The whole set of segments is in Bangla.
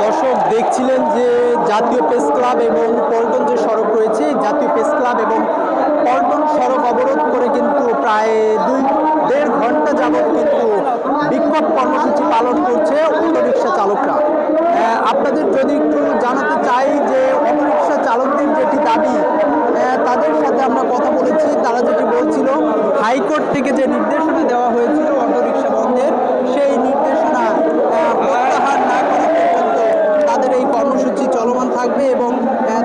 দর্শক দেখছিলেন যে জাতীয় প্রেস ক্লাব এবং পল্টন যে সড়ক রয়েছে জাতীয় প্রেস ক্লাব এবং পল্টন সড়ক অবরোধ করে কিন্তু প্রায় দুই দেড় ঘণ্টা যাবৎ কিন্তু বিক্ষোভ কর্মসূচি পালন করছে অটোরিকশা চালকরা। আহ, আপনাদের যদি একটু জানাতে চাই যে অটোরিকশা চালকদের যেটি দাবি তাদের সাথে আমরা কথা বলেছি তারা যেটি বলছিল হাইকোর্ট থেকে যে নির্দেশনা দেওয়া হয়েছিল অটোরিকশা বন্ধের, সেই নির্দেশনা প্রত্যাহার না করা পর্যন্ত তাদের এই কর্মসূচি চলমান থাকবে এবং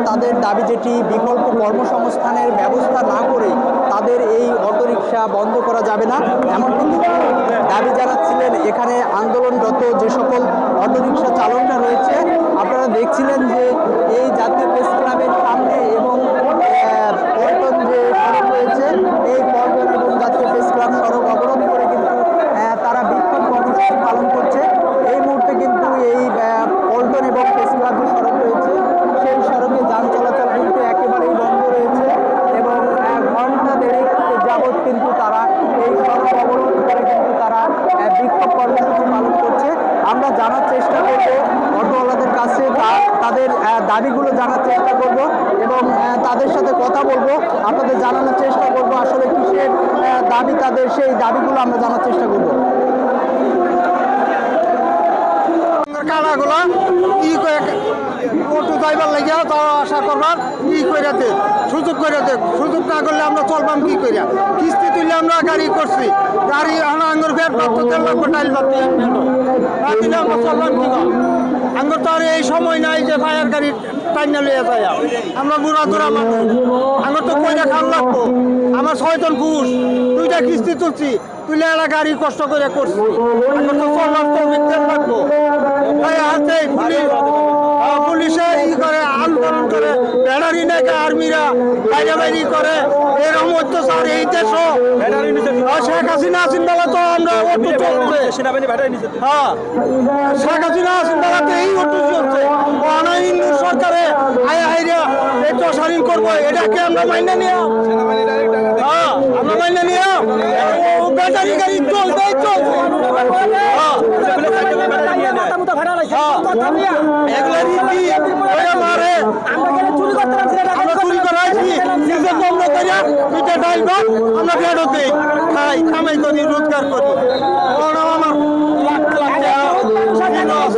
তাদের দাবি যেটি বিকল্প কর্মসংস্থানের ব্যবস্থা না করে তাদের এই অটোরিকশা বন্ধ করা যাবে না এমন দাবি জানাচ্ছিলেন এখানে আন্দোলনরত যে সকল অটোরিকশা চালকরা রয়েছে। আপনারা দেখছিলেন যে এই জাতীয় প্রেস ক্লাবের সামনে এবং আহ, পল্টন যে সড়ক রয়েছে এই পল্টন এবং জাতীয় প্রেস ক্লাব সড়ক অবরোধ করে কিন্তু আহ, তারা বিক্ষোভ কর্মসূচি পালন করছে এই মুহূর্তে কিন্তু এই আহ, পল্টন এবং প্রেস ক্লাব যে সড়ক রয়েছে সেই সড়কে যান চলাচল কিন্তু একেবারেই বন্ধ রয়েছে এবং আহ, ঘণ্টা দেড়েক যাবৎ কিন্তু তারা এই সড়ক অবরোধ করে কিন্তু তারা আহ, বিক্ষোভ কর্মসূচি পালন করছে। আমরা জানার চেষ্টা করব, অটোওয়ালাদের কাছে তাদের দাবিগুলো জানার চেষ্টা করব এবং তাদের সাথে কথা বলব। আপনাদের জানানোর চেষ্টা করব আসলে কিসের দাবি তাদের, সেই দাবিগুলো আমরা জানার চেষ্টা করব কাড়াগুলা ই করে অটো ড্রাইভার লাগিয়া আশা করবার ই করে সুযোগ করে দে। সুযোগ না করলে আমরা চলবাম কি করিয়া কিস্তি তুললে আমরা গাড়ি করছি। গাড়ি আনা আঙ্গুর ফের দেড় লক্ষ টাইল বাতি না দিলে আমরা কি আঙ্গুর তো আর এই সময় নাই যে ফায়ার গাড়ি লইয়া যায় আমরা বুড়া দুরা মানুষ। আঙ্গুর তো খান লাগবো। আমার ছয়জন ঘুষ দুইটা কিস্তি তুলছি। তুলে একটা গাড়ি কষ্ট করে করছি। আঙ্গুর তো তো লাগবো পুলিশ। করে ব্যাটারি নাকি আর্মিরা বাইরে বাইরে করে? এরকম অত্যাচার এই দেশও শেখ হাসিনা আসিন বেলা তো আমরা হ্যাঁ শেখ হাসিনা আসিন বেলাতে এই অটো চলছে। হিন্দু সরকারে আয় হাইরা এই তো করব, এটাকে আমরা মাইনে নিয়ে হ্যাঁ আমরা মাইনে ব্যাটারি গাড়ি চলবে চলছে। হ্যাঁ এগুলা রীতি ওরা মারে। আমরা চুরি করাইছি নিজে বন্ধ করিয়া ডাইল ভাত আমরা ফেরত দিই? খাই কামাই করি রোজগার করি। আমার লাখ লাখ